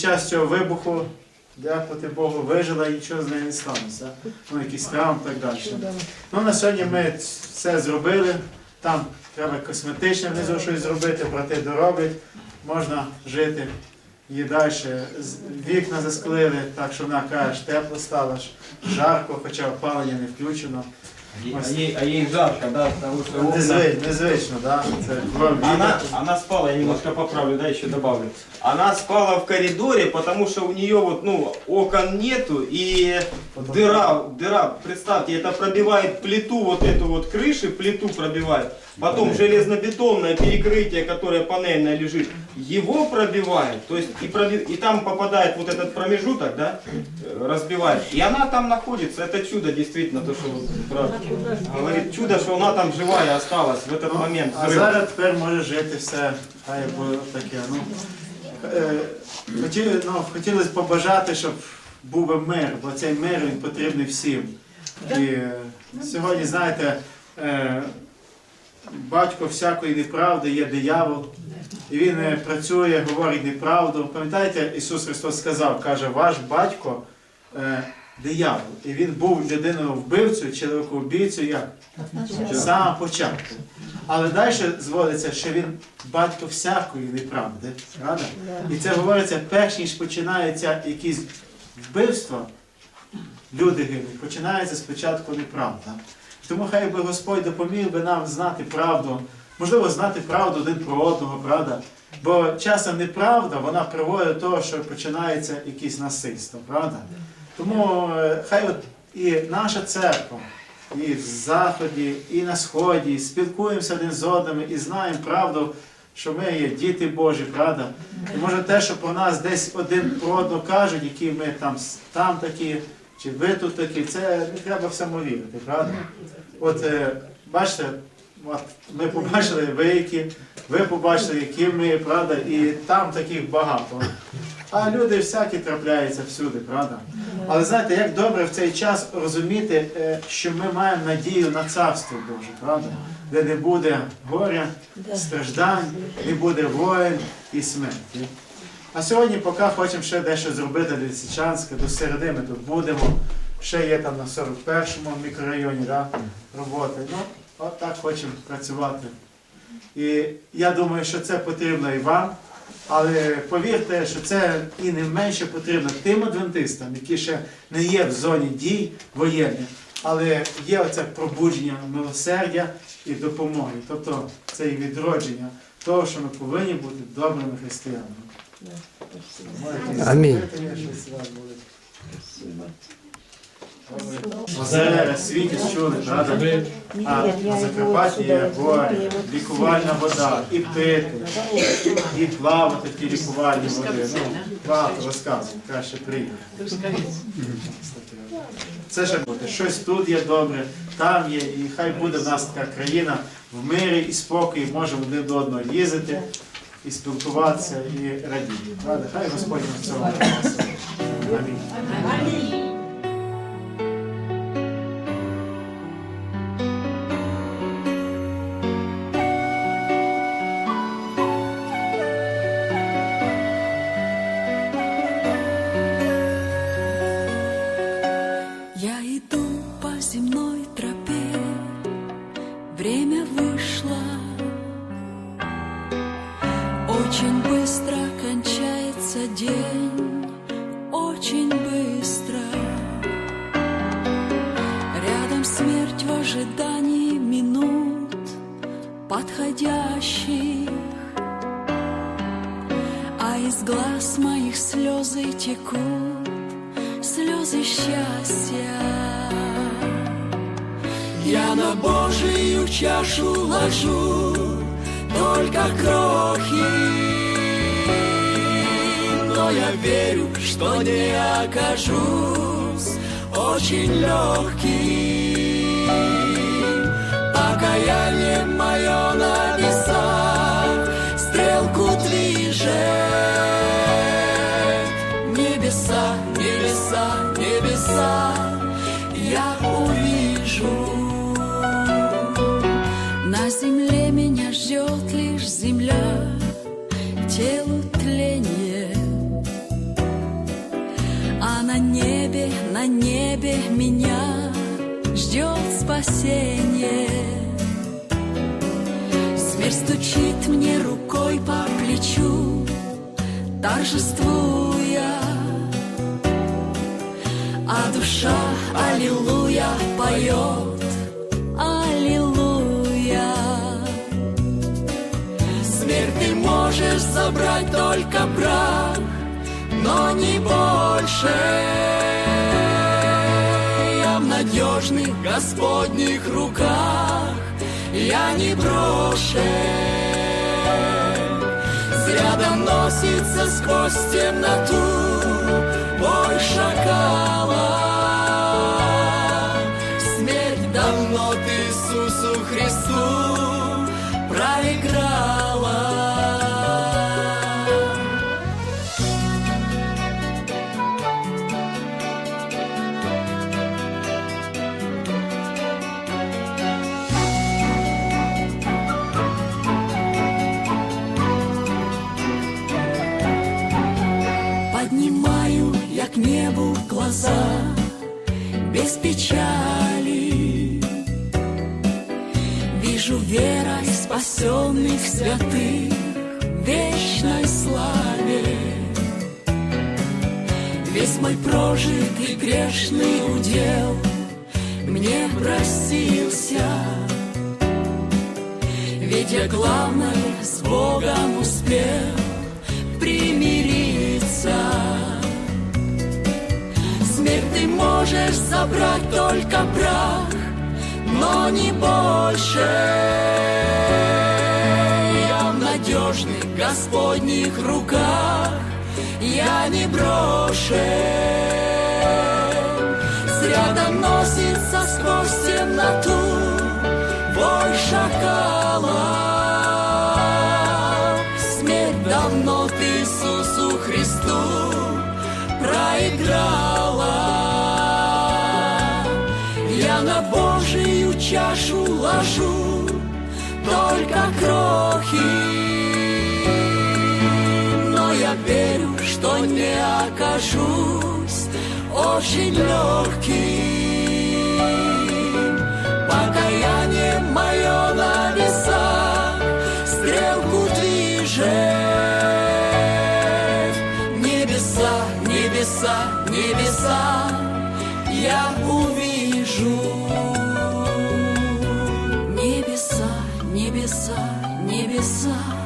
Час цього вибуху, дякувати Богу, вижила і нічого з нею не сталося. Ну, якісь травм і так далі. Ну, на сьогодні ми все зробили. Там треба косметичне внизу щось зробити, брати дороблять, можна жити. І далі вікна засклили, так що вона каже, тепло стало, жарко, хоча опалення не включено. А ей, а ей жарко, да, потому что окна- Незвично, незвично, да? Це вам Она, она спала, я немножко поправлю, да, еще добавлю. Она спала в коридоре, потому что у нее вот, ну, окон нету, и дыра, дыра, представьте, это пробивает плиту, вот эту вот крыши, плиту пробивает. Потом железнобетонное перекрытие, которое панельное лежит, его пробивает, то есть и, проби- и там попадает вот этот промежуток, да, э, разбивает. И она там находится, это чудо действительно, то, что вот брат говорит, чудо, что она там живая осталась в этот момент. А взрыва. зараз тепер може жити все, хай буде таке. Ну, е, хотіли, ну, хотілося б побажати, щоб був би мир, бо цей мир він потрібний всім. І е, сьогодні, знаєте, е, батько всякої неправди є диявол, і він е, працює, говорить неправду. Пам'ятаєте, Ісус Христос сказав, каже, ваш батько е, диявол. І він був людиною вбивцею, чоловікоубійцею, як? Самого початку. Але далі зводиться, що він батько всякої неправди. Правда? І це говориться, перш ніж починається якісь вбивства, люди гинуть, починається спочатку неправда. Тому хай би Господь допоміг би нам знати правду, можливо, знати правду один про одного, правда? Бо часом неправда, вона приводить до того, що починається якесь насильство, правда? Тому е, хай от і наша церква, і в Заході, і на Сході, спілкуємося один з одним і знаємо правду, що ми є діти Божі, правда? І може те, що про нас десь один про одного кажуть, які ми там, там такі, чи ви тут такі, це не треба всьому вірити, правда? От е, бачите, от, ми побачили ви які, ви побачили, які ми, правда, і там таких багато. А люди всякі трапляються всюди, правда? Але знаєте, як добре в цей час розуміти, е, що ми маємо надію на царство Боже, правда? Де не буде горя, страждань, не буде воїн і смерті. А сьогодні, поки хочемо ще дещо зробити для Лисичанська, до середи ми тут будемо. Ще є там на 41-му мікрорайоні да, роботи. Ну, от так хочемо працювати. І я думаю, що це потрібно і вам. Але повірте, що це і не менше потрібно тим адвентистам, які ще не є в зоні дій воєнних, але є оце пробудження милосердя і допомоги. Тобто це і відродження того, що ми повинні бути добрими християнами. Амінь. Озера, світі чули, правда? А на Закарпатті є горе, лікувальна вода, і пити, і плавати в ті лікувальні води. Ну, багато розказів, краще приїхати. Це ще буде. Щось тут є добре, там є, і хай буде в нас така країна в мирі і спокої, можемо один до одного їздити і спілкуватися, і радіти. Правда? Хай Господь нам цього допоможе. Амінь. День, очень быстро. Рядом смерть в ожидании минут подходящих. А из глаз моих слезы текут, слезы счастья. Я на Божию чашу ложу только крохи, но я верю, что не окажусь очень легким. Покаяние мое на весах стрелку движет. Небеса, небеса, небеса, я увижу. На земле на небе меня ждет спасение. Смерть стучит мне рукой по плечу, торжествуя. А душа, аллилуйя, поет, аллилуйя. Смерть ты можешь забрать только прах, но не больше. Надежных Господних руках, я не брошен. Зря доносится сквозь темноту бой шакала. Глаза без печали. Вижу верой спасенных святых вечной славе. Весь мой прожитый грешный удел мне простился. Ведь я главное с можешь забрать только прах, но не больше. Я в надежных Господних руках, я не брошен. Зря доносится сквозь темноту вой шакала. Смерть давно ты Иисусу Христу проиграла. На Божию чашу ложу только крохи. Но я верю, что не окажусь очень легким. Покаяние мое на весах стрелку движет. Небеса, небеса, небеса я увижу. Небеса, небеса, небеса